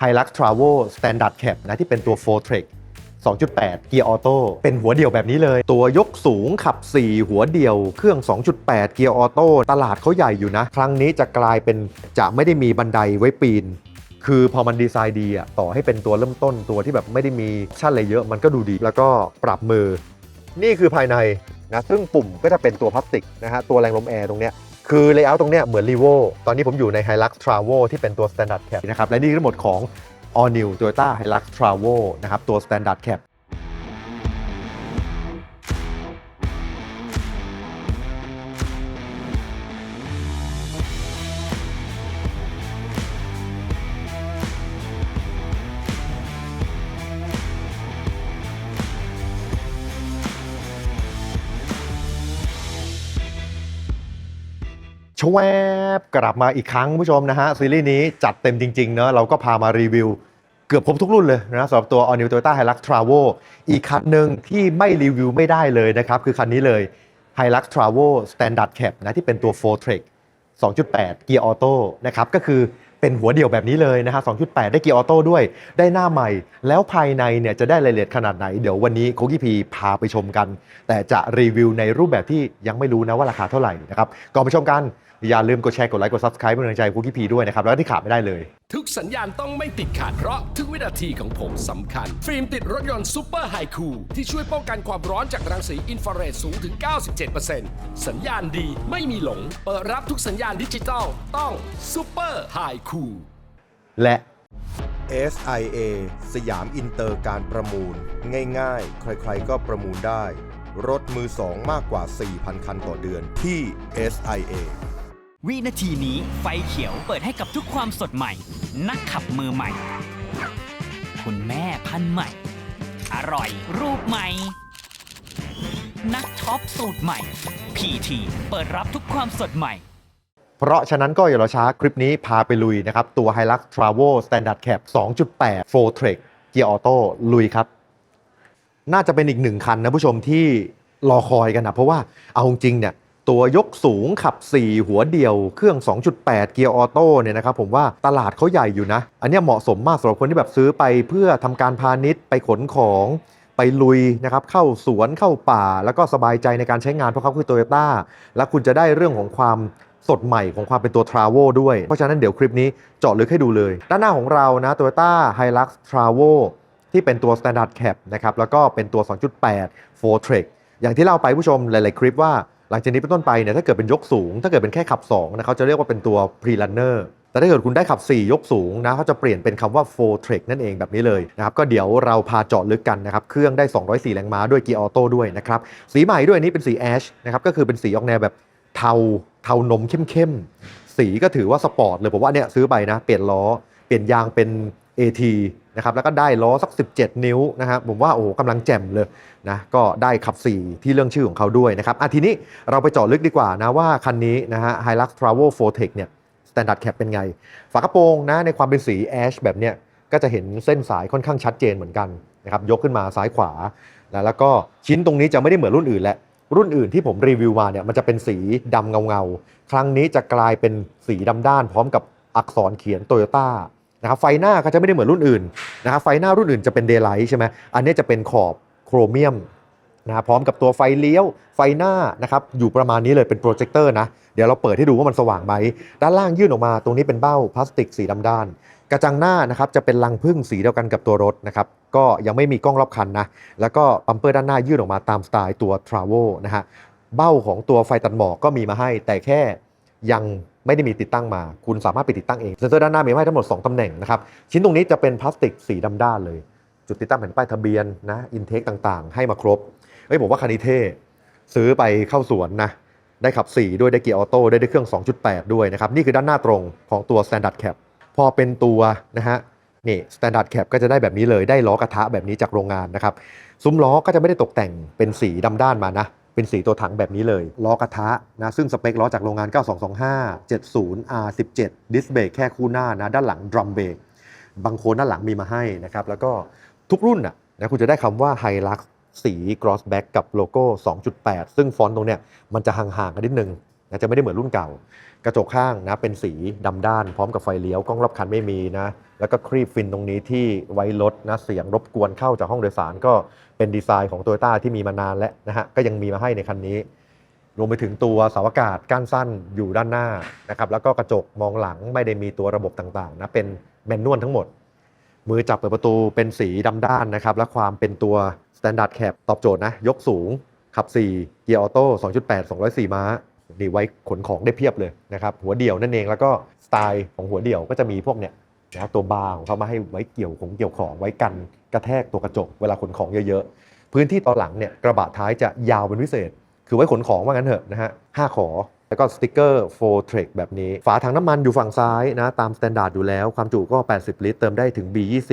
Hilux Travel Standard Cab นะที่เป็นตัว f o r t r e k 2.8 เกียร์ออโต้เป็นหัวเดียวแบบนี้เลย ตัวยกสูงขับ 4 หัวเดียว เครื่อง 2.8 เกียร์ออโต้ตลาดเขาใหญ่อยู่นะ ครั้งนี้จะกลายเป็นจะไม่ได้มีบันไดไว้ปีน คือพอมันดีไซน์ดีอะต่อให้เป็นตัวเริ่มต้นตัวที่แบบไม่ได้มีชั่นอะไรเยอะมันก็ดูดี แล้วก็ปรับมือ นี่คือภายในนะซึ่งปุ่มก็จะเป็นตัวพลาสติกนะฮะตัวแรงลมแอร์ตรงเนี้ย คือเลเยอร์ตรงเนี้ยเหมือน r ีโวตอนนี้ผมอยู่ใน Hilux Travo ที่เป็นตัว Standard Cab นะครับและนี่คือทั้งหมดของ All New Toyota Hilux Travo นะครับตัว Standard Cab ชวบกลับมาอีกครั้งผู้ชมนะฮะซีรีส์นี้จัดเต็มจริงๆเนอะเราก็พามารีวิว เกือบครบทุกรุ่นเลยนะสำหรับตัว All New Toyota Hilux Travo อีกคันหนึ่งที่ไม่รีวิวไม่ได้เลยนะครับ คือคันนี้เลย Hilux Travo Standard Cab นะที่เป็นตัว 4 Track 2.8 เกียร์ออโต้นะครับก็คือ เป็นหัวเดียวแบบนี้เลยนะฮะ 2.8 ได้เกียร์ออโต้ด้วย ได้หน้าใหม่ แล้วภายในเนี่ยจะได้รายละเอียดขนาดไหน เดี๋ยววันนี้โคกี้พีพาไปชมกัน แต่จะรีวิวในรูปแบบที่ยังไม่รู้นะว่าราคาเท่าไหร่นะครับก่อนไปชมกัน อย่าลืมกดแชร์กดไลค์กด subscribe เป็นกำลังใจโคกี้พีด้วยนะครับ แล้วที่ขาดไม่ได้เลย ทุกสัญญาณต้องไม่ติดขาดเพราะทุกวินาทีของผมสำคัญ ฟิล์มติดรถยนต์ซูเปอร์ไฮคูที่ช่วยป้องกันความร้อนจากรังสีอินฟราเรดสูงถึง 97%สัญญาณดีไม่มีหลง เปิดรับทุกสัญญาณดิจิตอลต้องซูเปอร์ไฮคูและ SIA สยามอินเตอร์การประมูล ง่ายๆ ใครๆก็ประมูลได้ รถมือสองมากกว่า 4,000 คันต่อเดือนที่ SIA วินาทีนี้ไฟเขียวเปิดให้กับทุกความสดใหม่ นักขับมือใหม่ คุณแม่พันธุ์ใหม่ อร่อยรูปใหม่ นักช็อปสูตรใหม่ PT เปิดรับทุกความสดใหม่ เพราะฉะนั้นก็อย่ารอช้าคลิปนี้พาไปลุยนะครับ ตัว Hilux Travo Standard Cab 2.8 f o r t r e k เกียร์ออโต้ลุยครับ น่าจะเป็นอีกหนึ่งคันนะผู้ชมที่รอคอยกันนะเพราะว่าเอาจริงเนี่ยตัวยกสูงขับ 4 หัวเดียวเครื่อง 2.8 เกียร์ออโต้เนี่ยนะครับผมว่าตลาดเขาใหญ่อยู่นะ อันนี้เหมาะสมมากสำหรับคนที่แบบซื้อไปเพื่อทำการพาณิชย์ไปขนของไปลุยนะครับเข้าสวนเข้าป่า แล้วก็สบายใจในการใช้งานเพราะเขาคือโตโยต้าและคุณจะได้เรื่องของความ สดใหม่ของความเป็นตัว t r a v o ด้วย เพราะฉะนั้นเดี๋ยวคลิปนี้เจาะลึกให้ดูเลย ด้านหน้าของเรานะ Toyota Hilux t r a v o ที่เป็นตัว Standard Cab นะครับ แล้วก็เป็นตัว 2.8 f o r t r e k อย่างที่เล่าไปผู้ชมหลาย ๆ คลิปว่าหลังจากนี้เป็นต้นไปเนี่ยถ้าเกิดเป็นยกสูง ถ้าเกิดเป็นแค่ขับ2นะเขาจะเรียกว่าเป็นตัว Pre-runner แต่ถ้าเกิดคุณได้ขับ 4 ยกสูงนะเขาจะเปลี่ยนเป็นคำว่า f o r t r e k นั่นเองแบบนี้เลยนะครับ ก็เดี๋ยวเราพาเจาะลึกกันนะครับ เครื่องได้ 204 แรงม้าด้วยเกียร์ออโต้ด้วยนะครับ สีใหม่ด้วยนนี้เป็นสีแอชนะครับ ก็คือเป็นสีออกแนวแบบ เทาเทานมเข้มๆ สีก็ถือว่าสปอร์ตเลยผมว่าเนี่ยซื้อไปนะ เปลี่ยนล้อ เปลี่ยนยางเป็น AT นะครับแล้วก็ได้ล้อสัก 17 นิ้วนะครับผมว่าโอ้กำลังแจ่มเลยนะก็ได้ขับ 4 ที่เรื่องชื่อของเขาด้วยนะครับอะทีนี้เราไปเจาะลึกดีกว่านะว่าคันนี้นะฮะ Hilux Travo f o r t e c เนี่ย Standard Cab เป็นไง ฝากระโปรงนะในความเป็นสีแอชแบบเนี้ยก็จะเห็นเส้นสายค่อนข้างชัดเจนเหมือนกันนะครับยกขึ้นมาซ้ายขวา แล้วก็ชิ้นตรงนี้จะไม่ได้เหมือนรุ่นอื่นแหละ รุ่นอื่นที่ผมรีวิวมาเนี่ยมันจะเป็นสีดำเงาเงาๆครั้งนี้จะกลายเป็นสีดำด้าน พร้อมกับอักษรเขียนโตโยต้านะครับไฟหน้าก็จะไม่ได้เหมือนรุ่นอื่นนะครับไฟหน้ารุ่นอื่นจะเป็นเดย์ไลท์ใช่ไหมอันนี้จะเป็นขอบโครเมียมนะครับพร้อมกับตัวไฟเลี้ยวไฟหน้านะครับอยู่ประมาณนี้เลยเป็นโปรเจคเตอร์นะ เดี๋ยวเราเปิดให้ดูว่ามันสว่างไหม ด้านล่างยื่นออกมาตรงนี้เป็นเบ้าพลาสติกสีดำด้าน กระจังหน้านะครับจะเป็นรังพึ่งสีเดียวกันกับตัวรถนะครับก็ยังไม่มีกล้องรอบคันนะแล้วก็ปัมเปอร์ด้านหน้ายื่นออกมาตามสไตล์ตัว t r a v e l นะฮะเบ้าของตัวไฟตัดหมอกก็มีมาให้ แต่แค่ยังไม่ได้มีติดตั้งมา คุณสามารถไปติดตั้งเองเซ็นเซอร์ด้านหน้ามีให้ทั้งหมด 2ตำแหน่งนะครับชิ้นตรงนี้จะเป็นพลาสติกสีดำด้านเลย จุดติดตั้งแผ่นป้ายทะเบียนนะอินเทคต่างๆ ให้มาครบเฮ้ยผมว่าคันนี้เท่ซื้อไปเข้าสวนนะได้ขับ 4 ด้วยได้เกียร์ออโต้ได้ด้วยเครื่อง 2.8 ด้วยนะครับนี่คือด้านหน้าตรงของตัว Standard Cab พอเป็นตัวนะฮะนี่ Standard Cab ก็จะได้แบบนี้เลยได้ล้อกระทะแบบนี้จากโรงงานนะครับซุ้มล้อก็จะไม่ได้ตกแต่งเป็นสีดำด้านมานะ เป็นสีตัวถังแบบนี้เลย ล้อกระทะนะซึ่งสเปคล้อจากโรงงาน 9225 70 R17 ดิสเบรกแค่คู่หน้านะ ด้านหลังดรัมเบรกบางโคนด้านหลังมีมาให้นะครับ แล้วก็ทุกรุ่นน่ะนะคุณจะได้คำว่า Hilux สี Crossback กับโลโก้ 2.8 ซึ่งฟอนต์ตรงเนี้ยมันจะห่างๆกันนิดนึง นะจะไม่ได้เหมือนรุ่นเก่า กระจกข้างนะเป็นสีดำด้าน พร้อมกับไฟเลี้ยวกล้องรอบคันไม่มีนะแล้วก็ครีบฟินตรงนี้ที่ไว้ลดนะเสียงรบกวนเข้าจากห้องโดยสารก็เป็นดีไซน์ของ t o y ยต้าที่มีมานานแล้วนะฮะก็ยังมีมาให้ในคันนี้รวมไปถึงตัวเสาอากาศก้านสั้นอยู่ด้านหน้านะครับแล้วก็กระจกมองหลังไม่ได้มีตัวระบบต่างๆนะเป็นแมนนวลทั้งหมด มือจับเปิดประตูเป็นสีดำด้านนะครับและความเป็นตัว Standard Cab ตอบโจทย์นะยกสูงขับ 4 เกียร์ออโต้2.8 204 ม้า นี่ไว้ขนของได้เพียบเลยนะครับหัวเดี่ยวนั่นเองแล้วก็สไตล์ของหัวเดี่ยวก็จะมีพวกเนี่ยนะตัวบาร์ของเขามาให้ไว้เกี่ยวของเกี่ยวของไว้กันกระแทกตัวกระจกเวลาขนของเยอะๆ พื้นที่ตอนหลังเนี่ยกระบะท้ายจะยาวเป็นพิเศษ คือไว้ขนของว่างั้นเถอะนะฮะห้าขอแล้วก็สติกเกอร์โฟเทร k แบบนี้ ฝาถังน้ำมันอยู่ฝั่งซ้ายนะตามสแตนดาร์ดอยู่แล้ว ความจุก็ 80 ลิตร เติมได้ถึง B20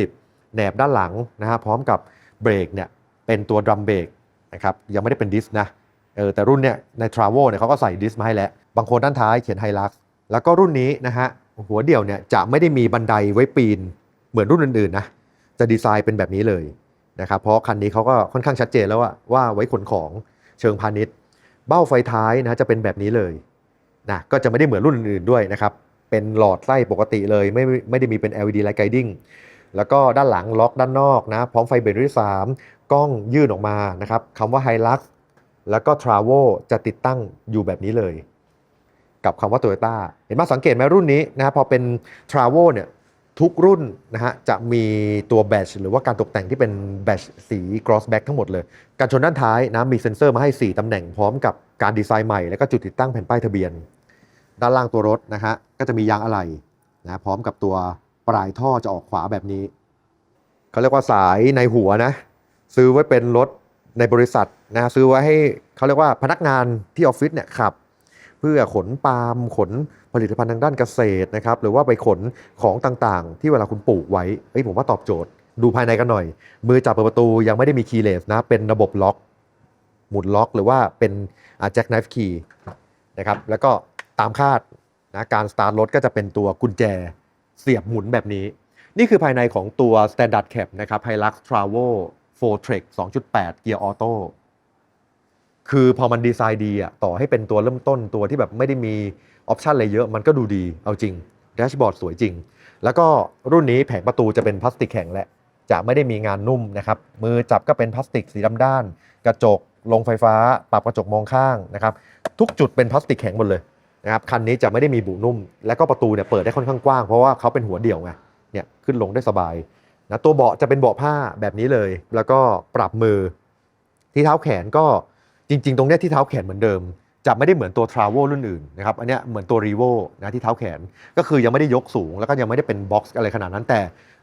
แหนบด้านหลังนะฮะพร้อมกับเบรกเนี่ยเป็นตัวดรัมเบรกนะครับยังไม่ได้เป็นดิสนะ เออแต่รุ่นเนี่ยใน t r a v e l เนี่ยเขาก็ใส่ดิสมาให้แล้ว บางคนด้านท้ายเขียนไฮลักแล้วก็รุ่นนี้นะฮะหัวเดี่ยวเนี่ยจะไม่ได้มีบันไดไว้ปีนเหมือนรุ่นอื่นๆนะจะดีไซน์เป็นแบบนี้เลยนะครับเพราะคันนี้เขาก็ค่อนข้างชัดเจนแล้วว่าว่าไว้ขนของเชิงพาณิชย์ เบ้าไฟท้ายนะจะเป็นแบบนี้เลยนะก็จะไม่ได้เหมือนรุ่นอื่นๆด้วยนะครับเป็นหลอดไส้ปกติเลยไม่ไม่ได้มีเป็น LED light guiding แล้วก็ด้านหลังล็อกด้านนอกนะพร้อมไฟเบรกที่3กล้องยื่นออกมานะครับคำว่า Hilux แล้วก็ Travel จะติดตั้งอยู่แบบนี้เลย กับคำว่า Toyota เห็นไหมสังเกตไหมรุ่นนี้นะพอเป็น Travel เนี่ยทุกรุ่นนะฮะจะมีตัวแบชหรือว่าการตกแต่งที่เป็นแบชสี cross back ทั้งหมดเลย การชนด้านท้ายนะมีเซ็นเซอร์มาให้ 4 ตำแหน่งพร้อมกับการดีไซน์ใหม่ แล้วก็จุดติดตั้งแผ่นป้ายทะเบียน ด้านล่างตัวรถนะฮะก็จะมียางอะไหล่นะพร้อมกับตัวปลายท่อจะออกขวาแบบนี้ เขาเรียกว่าสายในหัวนะ ซื้อไว้เป็นรถ ในบริษัทนะซื้อไว้ให้เขาเรียกว่าพนักงานที่ออฟฟิศเนี่ยขับ เพื่อขนปาล์มขนผลิตภัณฑ์ทางด้านเกษตรนะครับหรือว่าไปขนของต่างๆ ที่เวลาคุณปลูกไว้เอ้ยผมว่าตอบโจทย์ ดูภายในกันหน่อย มือจับเปิดประตูยังไม่ได้มีคีย์เลสนะเป็นระบบล็อก หมุนล็อกหรือว่าเป็นแจ็คไนฟ์คีย์นะครับแล้วก็ตามคาดนะการสตาร์ทรถก็จะเป็นตัวกุญแจเสียบหมุนแบบนี้ นี่คือภายในของตัว Standard Cab นะครับ Hilux Travel 4 Trek 2.8 เกียร์ออโต้คือพอมันดีไซน์ดีอะต่อให้เป็นตัวเริ่มต้นตัวที่แบบไม่ได้มีออปชันอะไรเยอะมันก็ดูดีเอาจริงแดชบอร์ดสวยจริง แล้วก็รุ่นนี้แผงประตูจะเป็นพลาสติกแข็งแหละจะไม่ได้มีงานนุ่มนะครับ มือจับก็เป็นพลาสติกสีดำด้าน กระจก ลงไฟฟ้า ปรับกระจกมองข้างนะครับ ทุกจุดเป็นพลาสติกแข็งหมดเลยนะครับ คันนี้จะไม่ได้มีบุนุ่ม แล้วก็ประตูเนี่ยเปิดได้ค่อนข้างกว้าง เพราะว่าเขาเป็นหัวเดี่ยวไง เนี่ยขึ้นลงได้สบาย นะตัวเบาะจะเป็นเบาะผ้าแบบนี้เลย แล้วก็ปรับมือ ที่เท้าแขนก็จริง ๆ ตรงเนี้ยที่เท้าแขนเหมือนเดิม จะไม่ได้เหมือนตัว t r a v e l รุ่นอื่นนะครับอันเนี้ยเหมือนตัว r e v o นะที่เท้าแขนก็คือยังไม่ได้ยกสูง แล้วก็ยังไม่ได้เป็นบ็อกซ์อะไรขนาดนั้นแต่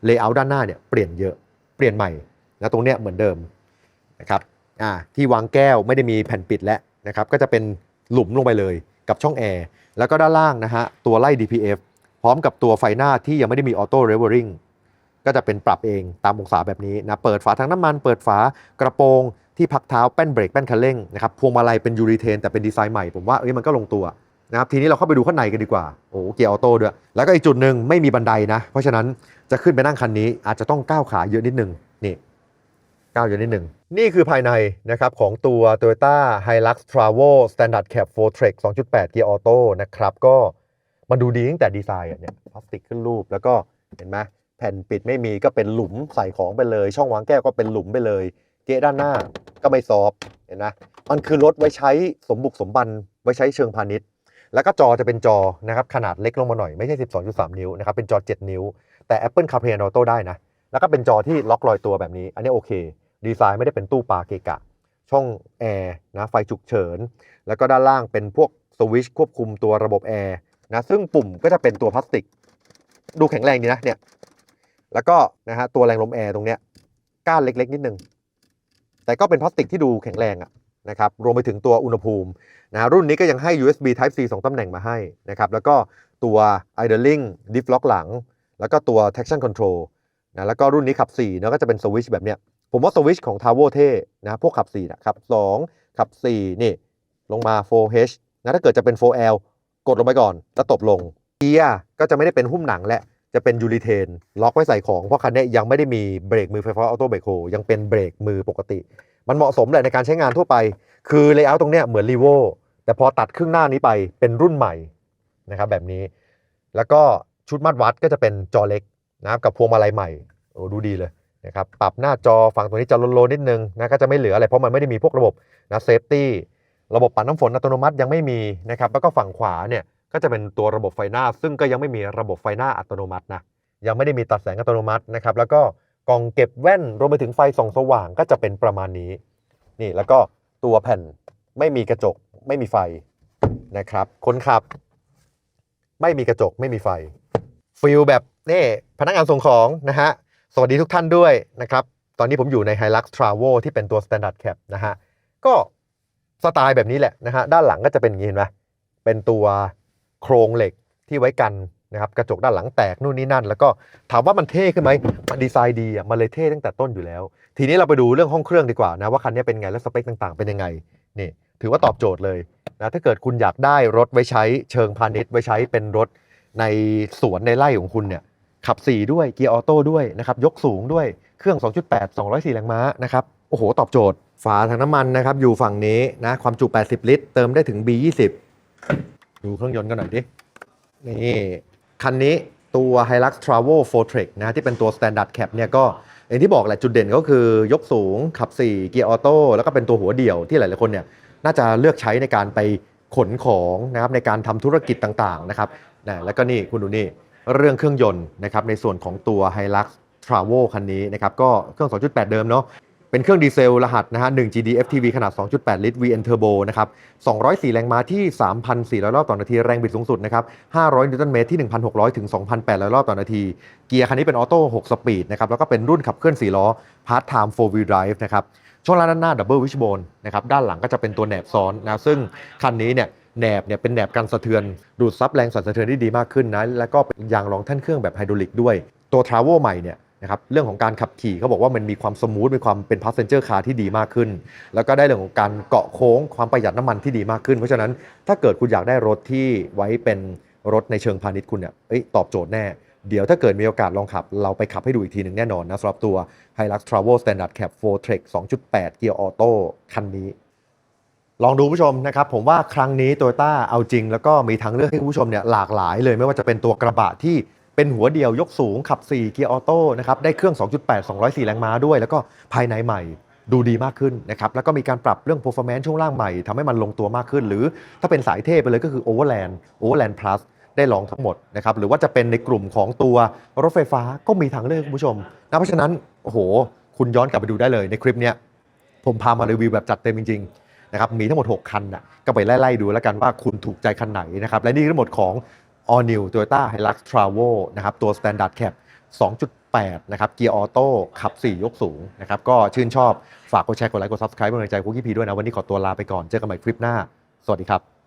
layout ด้านหน้าเนี่ยเปลี่ยนเยอะเปลี่ยนใหม่นะตรงเนี้ยเหมือนเดิมนะครับอ่าที่วางแก้วไม่ได้มีแผ่นปิดแล้วนะครับก็จะเป็นหลุมลงไปเลยกับช่องแอร์แล้วก็ด้านล่างนะฮะตัวไล่ DPF พร้อมกับตัวไฟหน้าที่ยังไม่ได้มีออโต้เรเวอริง ก็จะเป็นปรับเองตามองศาแบบนี้นะเปิดฝาถังน้ำมัน เปิดฝากระโปรงที่พักเท้าแป้นเบรกแป้นคันเร่งนะครับพวงมาลัยเป็นยูริเทนแต่เป็นดีไซน์ใหม่ผมว่าเอ้ยมันก็ลงตัวนะครับทีนี้เราเข้าไปดูข้างในกันดีกว่าโอ้เกียร์ออโต้ด้วย แล้วก็อีกจุดหนึ่งไม่มีบันไดนะ เพราะฉะนั้นจะขึ้นไปนั่งคันนี้อาจจะต้องก้าวขาเยอะนิดนึงนี่ก้าวเยอะนิดหนึ่งนี่คือภายในนะครับของตัว Toyota Hilux Travel Standard Cab 4 Trek 2.8 Gear Auto นะครับก็มันดูดีตั้งแต่ดีไซน์เนี่ยพลาสติกขึ้นรูปแล้วก็เห็นไหม ผ่นปิดไม่มีก็เป็นหลุมใส่ของไปเลย ช่องวางแก้วก็เป็นหลุมไปเลย เกะด้านหน้าก็ไม่ซอฟเห็นไหมมันคือรถไว้ใช้สมบุกสมบันไว้ใช้เชิงพาณิชย์ แล้วก็จอจะเป็นจอนะครับขนาดเล็กลงมาหน่อยไม่ใช่ 12.3 นิ้วนะครับเป็นจอ 7 นิ้ว แต่ Apple CarPlay and Auto ได้นะ แล้วก็เป็นจอที่ล็อกลอยตัวแบบนี้ อันนี้โอเค ดีไซน์ไม่ได้เป็นตู้ปลาเกะกะ ช่องแอร์นะไฟฉุกเฉินแล้วก็ด้านล่างเป็นพวกสวิชควบคุมตัวระบบแอร์นะซึ่งปุ่มก็จะเป็นตัวพลาสติกดูแข็งแรงดีนะเนี่ย แล้วก็นะฮะตัวแรงลมแอร์ตรงเนี้ยก้านเล็ก ๆ นิดนึง แต่ก็เป็นพลาสติกที่ดูแข็งแรงอะนะครับรวมไปถึงตัวอุณหภูมินะรุ่นนี้ก็ยังให้ USB Type C 2ตำแหน่งมาให้นะครับแล้วก็ตัว idling diff lock หลัง แล้วก็ตัว traction control นะแล้วก็รุ่นนี้ขับ4เนอะก็จะเป็นสวิชแบบเนี้ยผมว่าสวิชของ t a v o เท่นะพวกขับ4นะขับ2ขับ 4 นี่ ลงมา 4H นะถ้าเกิดจะเป็น 4L กดลงไปก่อน แล้วตบลงเกียร์ก็จะไม่ได้เป็นหุ้มหนังแหละ จะเป็นยูริเทนล็อกไว้ใส่ของ เพราะคันนี้ยังไม่ได้มีเบรกมือไฟฟ้าออโต้เบรกโฮยังเป็นเบรกมือปกติ มันเหมาะสมแหละในการใช้งานทั่วไป คือเลเยอร์ตรงเนี้ยเหมือนรีโวแต่พอตัดครึ่งหน้านี้ไปเป็นรุ่นใหม่นะครับแบบนี้ แล้วก็ชุดมัดวัดก็จะเป็นจอเล็กนะครับกับพวงมาลัยใหม่โอ้ดูดีเลยนะครับปรับหน้าจอฝั่งตัวนี้จะโลนๆนิดนึงนะก็จะไม่เหลืออะไรเพราะมันไม่ได้มีพวกระบบนะเซฟตี้ระบบปัดน้ำฝนอัตโนมัติยังไม่มีนะครับแล้วก็ฝั่งขวาเนี่ย ก็จะเป็นตัวระบบไฟหน้า ซึ่งก็ยังไม่มีระบบไฟหน้าอัตโนมัตินะยังไม่ได้มีตัดแสงอัตโนมัตินะครับแล้วก็กล่องเก็บแว่นรวมไปถึงไฟส่องสว่างก็จะเป็นประมาณนี้นี่แล้วก็ตัวแผ่นไม่มีกระจกไม่มีไฟนะครับคนขับ ไม่มีกระจกไม่มีไฟฟิลแบบนี่พนักงานส่งของนะฮะสวัสดีทุกท่านด้วยนะครับตอนนี้ผมอยู่ใน Hilux Travel ที่เป็นตัว Standard Cap นะฮะก็สไตล์แบบนี้แหละนะฮะด้านหลังก็จะเป็นอย่างนี้เห็นไหมเป็นตัว โครงเหล็กที่ไว้กันนะครับกระจกด้านหลังแตกนู่นนี่นั่น แล้วก็ถามว่ามันเท่ขึ้นไหมมันดีไซน์ดีอะมันเลยเท่ตั้งแต่ต้นอยู่แล้ว ทีนี้เราไปดูเรื่องห้องเครื่องดีกว่านะว่าคันนี้เป็นไงและสเปคต่างๆเป็นยังไงนี่ถือว่าตอบโจทย์เลยนะถ้าเกิดคุณอยากได้รถไว้ใช้เชิงพาณิชย์ไว้ใช้เป็นรถในสวนในไร่ของคุณเนี่ยขับ 4 ด้วยเกียร์ออโต้ด้วยนะครับยกสูงด้วยเครื่อง 2.8 204แรงม้านะครับโอ้โห ตอบโจทย์ ฝาถังน้ำมันนะครับอยู่ฝั่งนี้นะความจุ 80 ลิตร เติมได้ถึง B20 ดูเครื่องยนต์กันหน่อยดิ นี่ คันนี้ตัว Hilux Travel 4Trek นะที่เป็นตัว Standard Cap เนี่ยก็อย่างที่บอกแหละจุดเด่นก็คือยกสูงขับ 4 เกียร์ออโต้แล้วก็เป็นตัวหัวเดี่ยวที่หลาย ๆ คนเนี่ยน่าจะเลือกใช้ในการไปขนของนะครับในการทำธุรกิจต่าง ๆ นะครับนะแล้วก็นี่คุณดูนี่เรื่องเครื่องยนต์นะครับในส่วนของตัว Hilux Travel คันนี้นะครับก็เครื่อง 2.8 เดิมเนาะ เป็นเครื่องดีเซลรหัสนะฮะ 1 GD FTV ขนาด 2.8 ลิตร VN Turbo นะครับ 204 แรงม้าที่ 3,400 รอบต่อนาที แรงบิดสูงสุดนะครับ 500 นิวตันเมตรที่ 1,600 ถึง 2,800 รอบต่อนาที เกียร์คันนี้เป็นออโต้ 6 สปีดนะครับ แล้วก็เป็นรุ่นขับเคลื่อน 4 ล้อ Part Time 4 Wheel Drive นะครับ ช่วงล่างด้านหน้า Double Wishbone นะครับ ด้านหลังก็จะเป็นตัวแหนบซ้อนนะ ซึ่งคันนี้เนี่ยแหนบเนี่ยเป็นแหนบกันสะเทือน ดูดซับแรงสั่นสะเทือนได้ดีมากขึ้นนะ แล้วก็เป็นยางรองแท่นเครื่องแบบไฮดรอลิกด้วย ตัว t r a v e l ใหม่เนี่ย นะครับเรื่องของการขับขี่เขาบอกว่ามันมีความสมูทมีความเป็น passenger car ที่ดีมากขึ้น แล้วก็ได้เรื่องของการเกาะโค้งความประหยัดน้ำมันที่ดีมากขึ้น เพราะฉะนั้นถ้าเกิดคุณอยากได้รถที่ไว้เป็นรถในเชิงพาณิชย์คุณเนี่ยตอบโจทย์แน่ เดี๋ยวถ้าเกิดมีโอกาสลองขับ เราไปขับให้ดูอีกทีหนึ่งแน่นอนนะสำหรับตัว Hilux Travel Standard Cab 4 Trek 2.8เกียร์ออโต้คันนี้ ลองดูผู้ชมนะครับ ผมว่าครั้งนี้โตโยต้าเอาจริง แล้วก็มีทางเลือกให้ผู้ชมเนี่ยหลากหลายเลยไม่ว่าจะเป็นตัวกระบะที่ เป็นหัวเดียวยกสูงขับ 4 เกียร์ออโต้นะครับได้เครื่อง 2.8 204 แรงม้าด้วย แล้วก็ภายในใหม่ดูดีมากขึ้นนะครับแล้วก็มีการปรับเรื่อง performance ช่วงล่างใหม่ทำให้มันลงตัวมากขึ้น หรือถ้าเป็นสายเทพไปเลยก็คือ Overland Overland Plus ได้ลองทั้งหมดนะครับหรือว่าจะเป็นในกลุ่มของตัวรถไฟฟ้าก็มีทางเลือกคุณผู้ชมนะเพราะฉะนั้นโอ้โห คุณย้อนกลับไปดูได้เลยในคลิปเนี้ยผมพามารีวิวแบบจัดเต็มจริงๆนะครับมีทั้งหมด 6 คันนะก็ไปไล่ๆดูแล้วกันว่าคุณถูกใจคันไหนนะครับและนี่ทั้งหมดของ All New Toyota Hilux Travel นะครับตัว Standard Cab 2.8 นะครับเกียร์ออโต้ขับ 4 ยกสูงนะครับก็ชื่นชอบฝากกดแชร์กดไลค์กด Subscribe เป็นกำลังใจคุกกี้พีด้วยนะ วันนี้ขอตัวลาไปก่อน เจอกันใหม่คลิปหน้า สวัสดีครับ